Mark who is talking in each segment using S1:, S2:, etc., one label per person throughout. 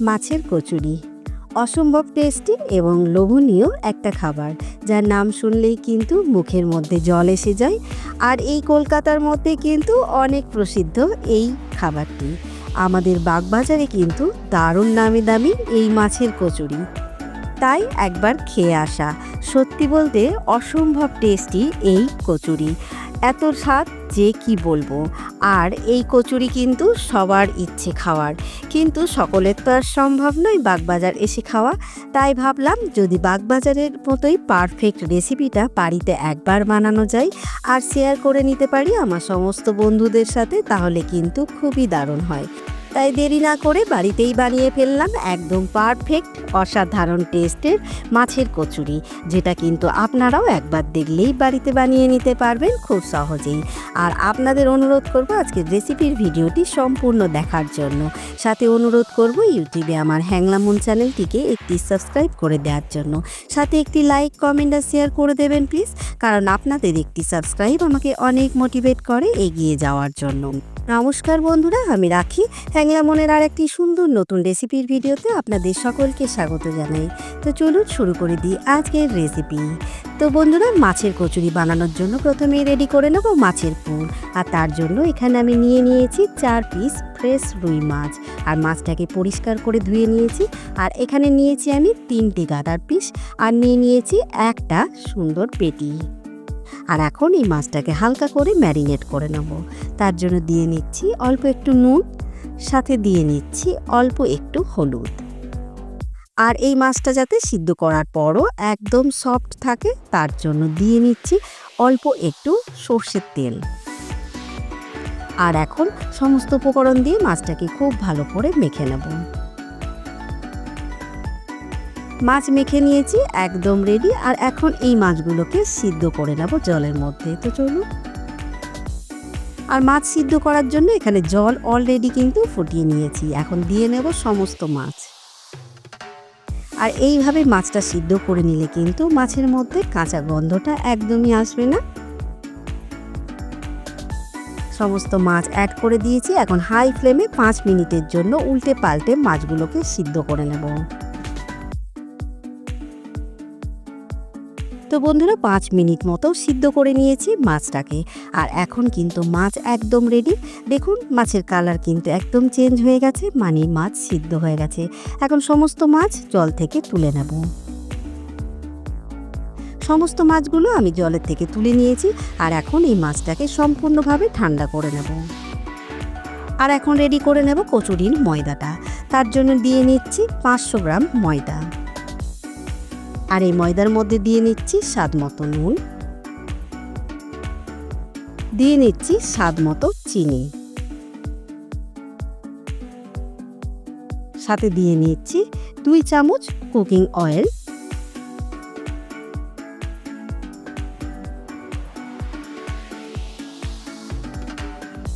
S1: মাছের কচুরি। অসম্ভব টেস্টি এবং লোভনীয় একটা খাবার, যার নাম শুনলেই কিন্তু মুখের মধ্যে জল এসে যায়। আর এই কলকাতার মধ্যে কিন্তু অনেক প্রসিদ্ধ এই খাবারটি। আমাদের বাগবাজারে কিন্তু দারুণ নামি দামি এই মাছের কচুরি। তাই একবার খেয়ে আসা। সত্যি বলতে অসম্ভব টেস্টি এই কচুরি। এত স্বাদ যে কি বলব? আর এই কচুরি কিন্তু সবার ইচ্ছে খাওয়ার। কিন্তু সকলের তো আর সম্ভব নয় বাগবাজার এসে খাওয়া। তাই ভাবলাম যদি বাগবাজারের মতোই পারফেক্ট রেসিপিটা বাড়িতে একবার বানানো যায় আর শেয়ার করে নিতে পারি আমার সমস্ত বন্ধুদের সাথে, তাহলে কিন্তু খুবই দারুণ হয়। তাই দেরি না করে বাড়িতেই বানিয়ে ফেললাম একদম পারফেক্ট, অসাধারণ টেস্টের মাছের কচুরি, যেটা কিন্তু আপনারাও একবার দেখলেই বাড়িতে বানিয়ে নিতে পারবেন খুব সহজেই। আর আপনাদের অনুরোধ করব আজকের রেসিপির ভিডিওটি সম্পূর্ণ দেখার জন্য। সাথে অনুরোধ করব ইউটিউবে আমার হ্যাংলামুন চ্যানেলটিকে একটি সাবস্ক্রাইব করে দেওয়ার জন্য। সাথে একটি লাইক, কমেন্ট আর শেয়ার করে দেবেন প্লিজ, কারণ আপনাদের একটি সাবস্ক্রাইব আমাকে অনেক মোটিভেট করে এগিয়ে যাওয়ার জন্য। নমস্কার বন্ধুরা, আমি রাখি। হ্যাংলা মনের আর একটি সুন্দর নতুন রেসিপির ভিডিওতে আপনাদের সকলকে স্বাগত জানাই। তো চলুন শুরু করে দিই আজকের রেসিপি। তো বন্ধুরা, মাছের কচুরি বানানোর জন্য প্রথমে রেডি করে নেব মাছের পুর। আর তার জন্য এখানে আমি নিয়ে নিয়েছি চার পিস ফ্রেশ রুই মাছ। আর মাছটাকে পরিষ্কার করে ধুয়ে নিয়েছি। আর এখানে নিয়েছি আমি তিনটে গাদার পিস। আর নিয়ে নিয়েছি একটা সুন্দর পেটি। আর এখন এই মাছটাকে হালকা করে ম্যারিনেট করে নেব। তার জন্য দিয়ে নিচ্ছি অল্প একটু নুন, সাথে দিয়ে নিচ্ছি অল্প একটু হলুদ। আর এই মাছটা যাতে সিদ্ধ করার পরও একদম সফট থাকে, তার জন্য দিয়ে নিচ্ছি অল্প একটু সর্ষের তেল। আর এখন সমস্ত উপকরণ দিয়ে মাছটাকে খুব ভালো করে মেখে নেব। মাছ মেখে নিয়েছি, একদম রেডি আর এখন এই মাছগুলোকে সিদ্ধ করে নেব জলের মধ্যে। তো চলুন। আর মাছ সিদ্ধ করার জন্য এখানে জল অলরেডি কিন্তু ফুটিয়ে নিয়েছি। এখন দিয়ে নেব সমস্ত মাছ। আর এইভাবে মাছটা সিদ্ধ করে নিলে কিন্তু মাছের মধ্যে কাঁচা গন্ধটা একদমই আসবে না। সমস্ত মাছ অ্যাড করে দিয়েছি। এখন হাই ফ্লেমে পাঁচ মিনিটের জন্য উল্টে পাল্টে মাছগুলোকে সিদ্ধ করে নেব। তো বন্ধুরা পাঁচ মিনিট মতো সিদ্ধ করে নিয়েছি মাছটাকে। আর এখন কিন্তু মাছ একদম রেডি দেখুন, মাছের কালার কিন্তু একদম চেঞ্জ হয়ে গেছে মানে মাছ সিদ্ধ হয়ে গেছে। এখন সমস্ত মাছ জল থেকে তুলে নেব। সমস্ত মাছগুলো আমি জলের থেকে তুলে নিয়েছি, আর এখন এই মাছটাকে সম্পূর্ণভাবে ঠান্ডা করে নেব। আর এখন রেডি করে নেব কচুরির ময়দাটা। তার জন্য দিয়ে নিচ্ছি পাঁচশো গ্রাম ময়দা। আর এই ময়দার মধ্যে দিয়ে নিচ্ছি স্বাদ মতো নুন। দিয়ে নিচ্ছি স্বাদ মতো চিনি। সাথে দিয়ে নিচ্ছি দুই চামচ কুকিং অয়েল।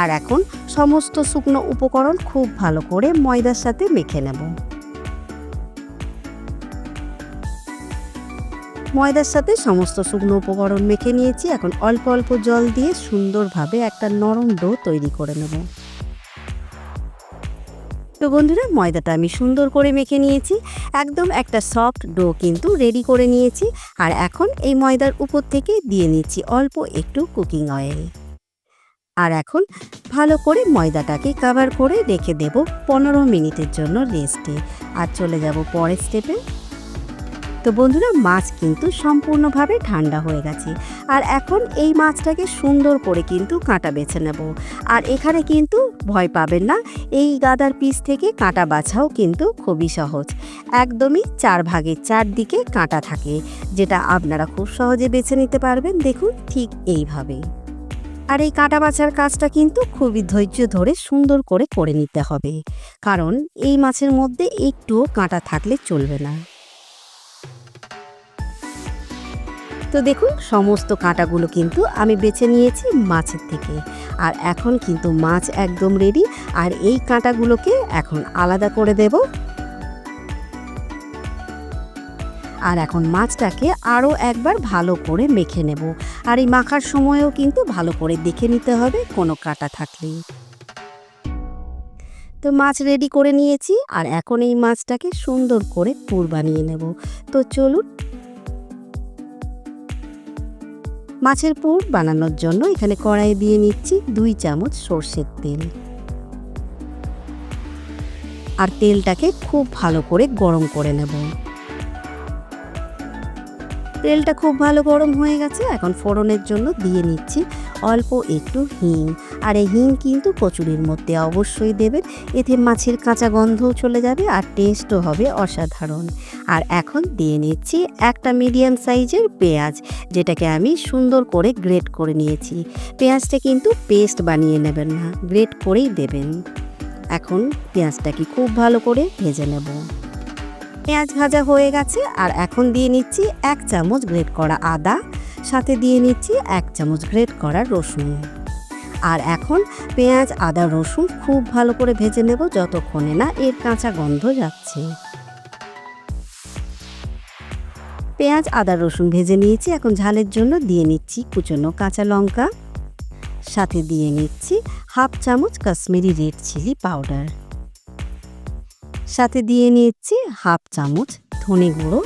S1: আর এখন সমস্ত শুকনো উপকরণ খুব ভালো করে ময়দার সাথে মেখে নেব। ময়দার সাথে সমস্ত শুকনো উপকরণ মেখে নিয়েছি। এখন অল্প অল্প জল দিয়ে সুন্দরভাবে একটা নরম ডো তৈরি করে নেব। তো বন্ধুরা, ময়দাটা আমি সুন্দর করে মেখে নিয়েছি। একদম একটা সফট ডো কিন্তু রেডি করে নিয়েছি। আর এখন এই ময়দার উপর থেকে দিয়ে নিচ্ছি অল্প একটু কুকিং অয়েল। আর এখন ভালো করে ময়দাটাকে কাভার করে রেখে দেব পনেরো মিনিটের জন্য রেস্টে আর চলে যাব পরের স্টেপে তো বন্ধুরা, মাছ কিন্তু সম্পূর্ণভাবে ঠান্ডা হয়ে গেছে। আর এখন এই মাছটাকে সুন্দর করে কিন্তু কাঁটা বেছে নেব। আর এখানে কিন্তু ভয় পাবেন না, এই গাদার পিস থেকে কাঁটা বাছাও কিন্তু খুবই সহজ। একদমই চার ভাগে চার দিকে কাঁটা থাকে, যেটা আপনারা খুব সহজে বেছে নিতে পারবেন। দেখুন, ঠিক এইভাবে আর এই কাঁটা বাছার কাজটা কিন্তু খুবই ধৈর্য ধরে সুন্দর করে করে নিতে হবে। কারণ এই মাছের মধ্যে একটুও কাঁটা থাকলে চলবে না। তো দেখুন, সমস্ত কাঁটাগুলো কিন্তু আমি বেছে নিয়েছি মাছের থেকে। আর এখন কিন্তু মাছ একদম রেডি আর এই কাঁটাগুলোকে এখন আলাদা করে দেব। আর এখন মাছটাকে আরও একবার ভালো করে মেখে নেব। আর এই মাখার সময়ও কিন্তু ভালো করে দেখে নিতে হবে কোনো কাঁটা থাকলেই তো মাছ রেডি করে নিয়েছি, আর এখন এই মাছটাকে সুন্দর করে পুর বানিয়ে নেব। তো চলুন মাছের পুর বানানোর জন্য এখানে কড়াই দিয়ে নিচ্ছি দুই চামচ সর্ষের তেল। আর তেলটাকে খুব ভালো করে গরম করে নেব। তেলটা খুব ভালো গরম হয়ে গেছে, এখন ফোড়নের জন্য দিয়ে নিচ্ছি অল্প একটু হিং। আর এই হিং কিন্তু কচুরির মধ্যে অবশ্যই দেবেন, এতে মাছের কাঁচা গন্ধও চলে যাবে আর টেস্টও হবে অসাধারণ। আর এখন দিয়ে নিচ্ছি একটা মিডিয়াম সাইজের পেঁয়াজ, যেটাকে আমি সুন্দর করে গ্রেট করে নিয়েছি। পেঁয়াজটা কিন্তু পেস্ট বানিয়ে নেবেন না, গ্রেট করেই দেবেন। এখন পেঁয়াজটাকে খুব ভালো করে ভেজে নেব। পেঁয়াজ ভাজা হয়ে গেছে, আর এখন দিয়ে নিচ্ছি এক চামচ গ্রেট করা আদা, সাথে দিয়ে নিচ্ছি এক চামচ গ্রেট করা রসুন। আর এখন পেঁয়াজ, আদা, রসুন খুব ভালো করে ভেজে নেব যতক্ষণে না এর কাঁচা গন্ধ যাচ্ছে। পেঁয়াজ, আদা, রসুন ভেজে নিয়েছি, এখন ঝালের জন্য দিয়ে নিচ্ছি কুচনো কাঁচা লঙ্কা। সাথে দিয়ে নিচ্ছি হাফ চামচ কাশ্মীরি রেড চিলি পাউডার। সাথে দিয়ে নিচ্ছি হাফ চামচ ধনে গুঁড়ো।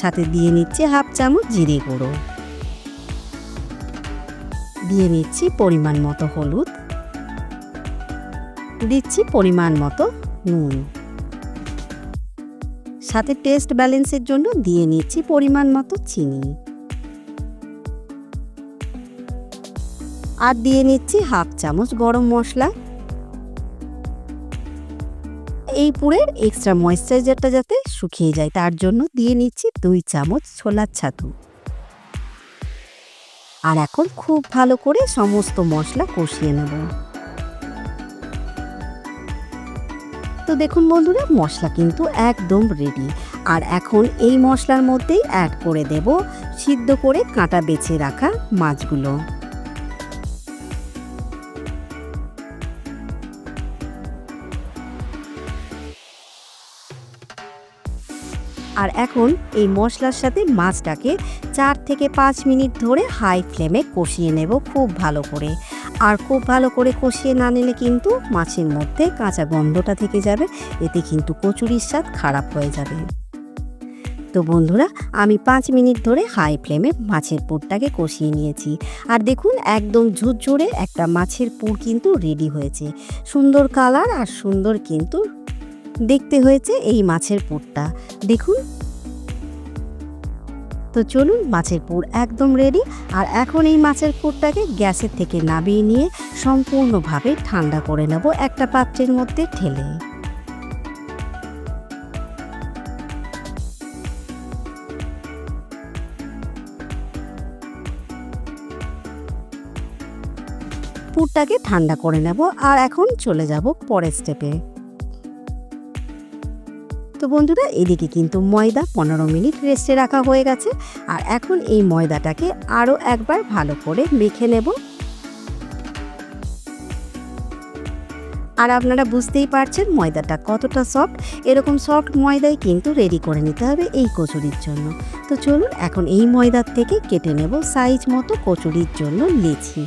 S1: সাথে দিয়ে নিচ্ছি হাফ চামচ জিরে গুঁড়ো। দিয়ে নিচ্ছি পরিমাণ মতো হলুদ। দিচ্ছি পরিমাণ মতো নুন। সাথে টেস্ট ব্যালেন্সের জন্য দিয়ে নিচ্ছি পরিমাণ মতো চিনি। আর দিয়ে নিচ্ছি হাফ চামচ গরম মশলা। এই পুরের এক্সট্রা ময়েশ্চারাইজারটা যাতে শুকিয়ে যায়, তার জন্য দিয়ে নিচ্ছি দুই চামচ ছোলার ছাতু। আর এখন খুব ভালো করে সমস্ত মশলা কষিয়ে নেব। তো দেখুন বন্ধুরা, মশলা কিন্তু একদম রেডি আর এখন এই মশলার মধ্যেই অ্যাড করে দেব সিদ্ধ করে কাঁটা বেছে রাখা মাছগুলো। আর এখন এই মশলার সাথে মাছটাকে চার থেকে পাঁচ মিনিট ধরে হাই ফ্লেমে কষিয়ে নেব খুব ভালো করে। আর খুব ভালো করে কষিয়ে না নিলে কিন্তু মাছের মধ্যে কাঁচা গন্ধটা থেকে যাবে, এতে কিন্তু কচুরির স্বাদ খারাপ হয়ে যাবে। তো বন্ধুরা, আমি পাঁচ মিনিট ধরে হাই ফ্লেমে মাছের পুরটাকে কষিয়ে নিয়েছি। আর দেখুন, একদম ঝুরঝুরে একটা মাছের পুর কিন্তু রেডি হয়েছে। সুন্দর কালার আর সুন্দর কিন্তু দেখতে হয়েছে এই মাছের পুরটা। দেখুন। তো চলুন মাছের পুর একদম রেডি আর এখন এই মাছের পুরটাকে গ্যাসের থেকে নামিয়ে নিয়ে সম্পূর্ণভাবে ঠান্ডা করে নেব একটা পাত্রের মধ্যে ঠেলে। পুরটাকে ঠান্ডা করে নেব আর এখন চলে যাব পরের স্টেপে তো বন্ধুরা, এদিকে কিন্তু ময়দা পনেরো মিনিট রেস্টে রাখা হয়ে গেছে। আর এখন এই ময়দাটাকে আরও একবার ভালো করে মেখে নেব। আর আপনারা বুঝতেই পারছেন ময়দাটা কতটা সফট এরকম সফট ময়দাই কিন্তু রেডি করে নিতে হবে এই কচুরির জন্য। তো চলুন, এখন এই ময়দার থেকে কেটে নেব সাইজ মতো কচুরির জন্য লেচি।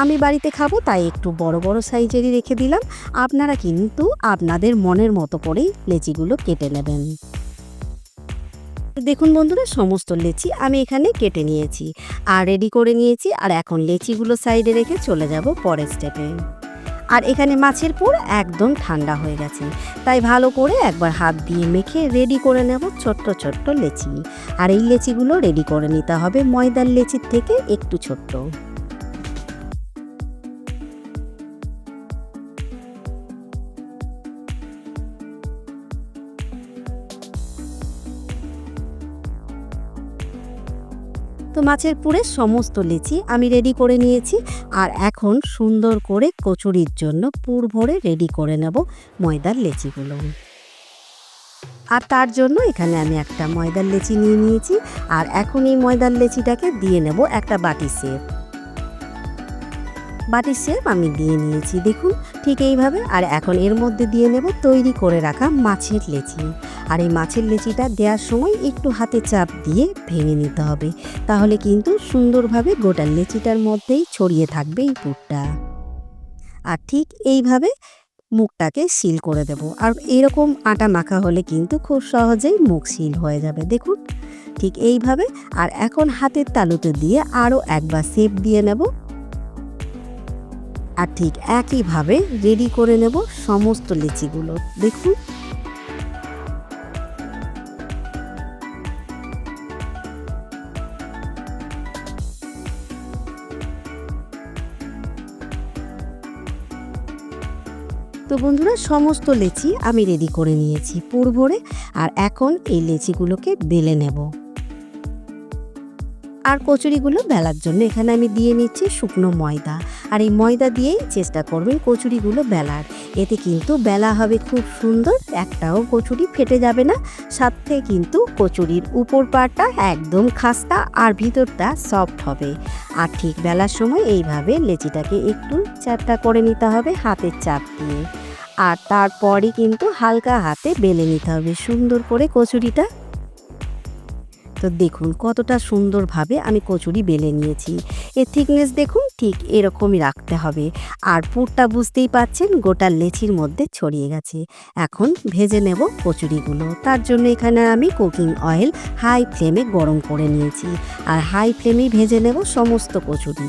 S1: আমি বাড়িতে খাব, তাই একটু বড় বড় সাইজেরই রেখে দিলাম। আপনারা কিন্তু আপনাদের মনের মতো করেই লেচিগুলো কেটে নেবেন। দেখুন বন্ধুরা, সমস্ত লেচি আমি এখানে কেটে নিয়েছি। আর রেডি করে নিয়েছি, আর এখন লেচিগুলো সাইডে রেখে চলে যাব পরের স্টেপে আর এখানে মাছের পুর একদম ঠান্ডা হয়ে গেছে। তাই ভালো করে একবার হাত দিয়ে মেখে রেডি করে নেব ছোট্ট ছোট্ট লেচি। আর এই লেচিগুলো রেডি করে নিতে হবে ময়দার লেচির থেকে একটু ছোট্ট। মাছের পুরের সমস্ত লেচি আমি রেডি করে নিয়েছি। আর এখন সুন্দর করে কচুরির জন্য পুর ভরে রেডি করে নেব ময়দার লেচিগুলো। আর তার জন্য এখানে আমি একটা ময়দার লেচি নিয়ে নিয়েছি। আর এখন এই ময়দার লেচিটাকে দিয়ে নেব একটা বাটি সেপ বাটির শেপ আমি দিয়ে নিয়েছি, দেখুন, ঠিক এইভাবে। আর এখন এর মধ্যে দিয়ে নেব তৈরি করে রাখা মাছের লেচি। আর এই মাছের লেচিটা দেওয়ার সময় একটু হাতে চাপ দিয়ে ভেঙে নিতে হবে। তাহলে কিন্তু সুন্দরভাবে গোটা লেচিটার মধ্যেই ছড়িয়ে থাকবে এই পুরটা। আর ঠিক এইভাবে মুখটাকে সিল করে দেব। আর এরকম আটা মাখা হলে কিন্তু খুব সহজেই মুখ সিল হয়ে যাবে। দেখুন, ঠিক এইভাবে। আর এখন হাতের তালুতে দিয়ে আরও একবার সেপ দিয়ে নেব। আর ঠিক একইভাবে রেডি করে নেব সমস্ত লিচিগুলো। দেখুন তো বন্ধুরা, সমস্ত লেচি আমি রেডি করে নিয়েছি পুর ভরে, আর এখন এই লেচিগুলোকে বেলে নেব। আর কচুরিগুলো বেলার জন্য। এখানে আমি দিয়ে নিচ্ছি শুকনো ময়দা। আর এই ময়দা দিয়েই চেষ্টা করবেন কচুরিগুলো বেলার এতে কিন্তু বেলা হবে খুব সুন্দর, একটাও কচুরি ফেটে যাবে না। সাথে কিন্তু কচুরির উপর পাটা একদম খাস্তা আর ভিতরটা সফট হবে। আর ঠিক বেলার সময় এইভাবে লেচিটাকে একটু চারটা করে নিতে হবে হাতের চাপ দিয়ে। আর তারপরই কিন্তু হালকা হাতে বেলে নিতে হবে। সুন্দর করে কচুরিটা তো দেখুন কতটা সুন্দরভাবে আমি কচুরি বেলে নিয়েছি। এর থিকনেস দেখুন ঠিক এরকমই রাখতে হবে। আর পুরটা বুঝতেই পাচ্ছেন গোটা লেচির মধ্যে ছড়িয়ে গেছে। এখন ভেজে নেব কচুরিগুলো। তার জন্য এখানে আমি কুকিং অয়েল হাই ফ্লেমে গরম করে নিয়েছি। আর হাই ফ্লেমেই ভেজে নেব সমস্ত কচুরি।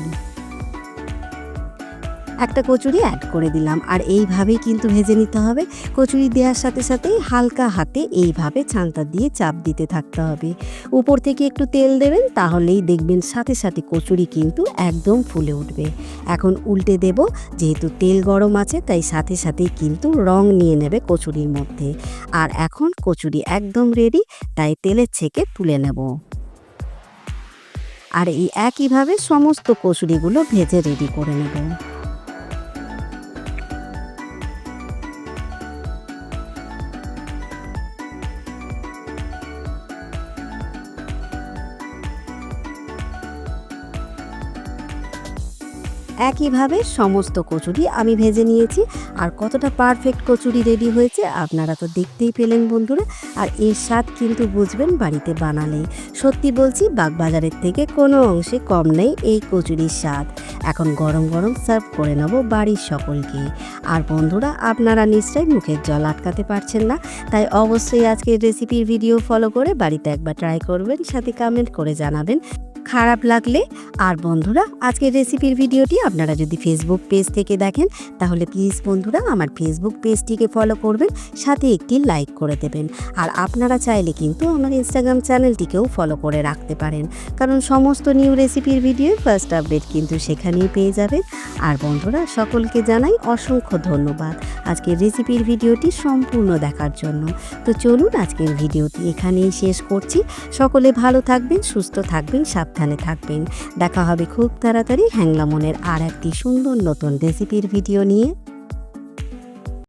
S1: একটা কচুরি অ্যাড করে দিলাম। আর এইভাবেই কিন্তু ভেজে নিতে হবে। কচুরি দেওয়ার সাথে সাথেই হালকা হাতে এইভাবে ছানটা দিয়ে চাপ দিতে থাকতে হবে। উপর থেকে একটু তেল দেবেন, তাহলেই দেখবেন সাথে সাথে কচুরি কিন্তু একদম ফুলে উঠবে। এখন উল্টে দেব, যেহেতু তেল গরম আছে, তাই সাথে সাথেই কিন্তু রং নিয়ে নেবে কচুরির মধ্যে। আর এখন কচুরি একদম রেডি তাই তেলের ছেঁকে তুলে নেব। আর এই একইভাবে সমস্ত কচুরিগুলো ভেজে রেডি করে নেব। একইভাবে সমস্ত কচুরি আমি ভেজে নিয়েছি। আর কতটা পারফেক্ট কচুরি রেডি হয়েছে, আপনারা তো দেখতেই পেলেন বন্ধুরা। আর এর স্বাদ কিন্তু বুঝবেন বাড়িতে বানালে সত্যি বলছি, বাগবাজারের থেকে কোনো অংশে কম নেই এই কচুরির স্বাদ। এখন গরম গরম সার্ভ করে নেব বাড়ির সকলকে। আর বন্ধুরা, আপনারা নিশ্চয়ই মুখের জল আটকাতে পারছেন না। তাই অবশ্যই আজকের রেসিপির ভিডিও ফলো করে বাড়িতে একবার ট্রাই করবেন, সাথে কমেন্ট করে জানাবেন। খারাপ লাগলে, আর বন্ধুরা, আজকের রেসিপির ভিডিওটি আপনারা যদি ফেসবুক পেজ থেকে দেখেন, তাহলে প্লিজ বন্ধুরা, আমার ফেসবুক পেজটিকে ফলো করবেন, সাথে একটি লাইক করে দেবেন। আর আপনারা চাইলে কিন্তু আমার ইনস্টাগ্রাম চ্যানেলটিকেও ফলো করে রাখতে পারেন। কারণ সমস্ত নিউ রেসিপির ভিডিও ফার্স্ট আপডেট কিন্তু সেখানেই পেয়ে যাবেন। আর বন্ধুরা, সকলকে জানাই অসংখ্য ধন্যবাদ আজকের রেসিপির ভিডিওটি সম্পূর্ণ দেখার জন্য। তো চলুন আজকের ভিডিওটি এখানেই শেষ করছি। সকলে ভালো থাকবেন, সুস্থ থাকবেন সাবধানে থাকবেন। দেখা হবে খুব তাড়াতাড়ি হ্যাংলামনের আর একটি সুন্দর নতুন রেসিপির ভিডিও নিয়ে।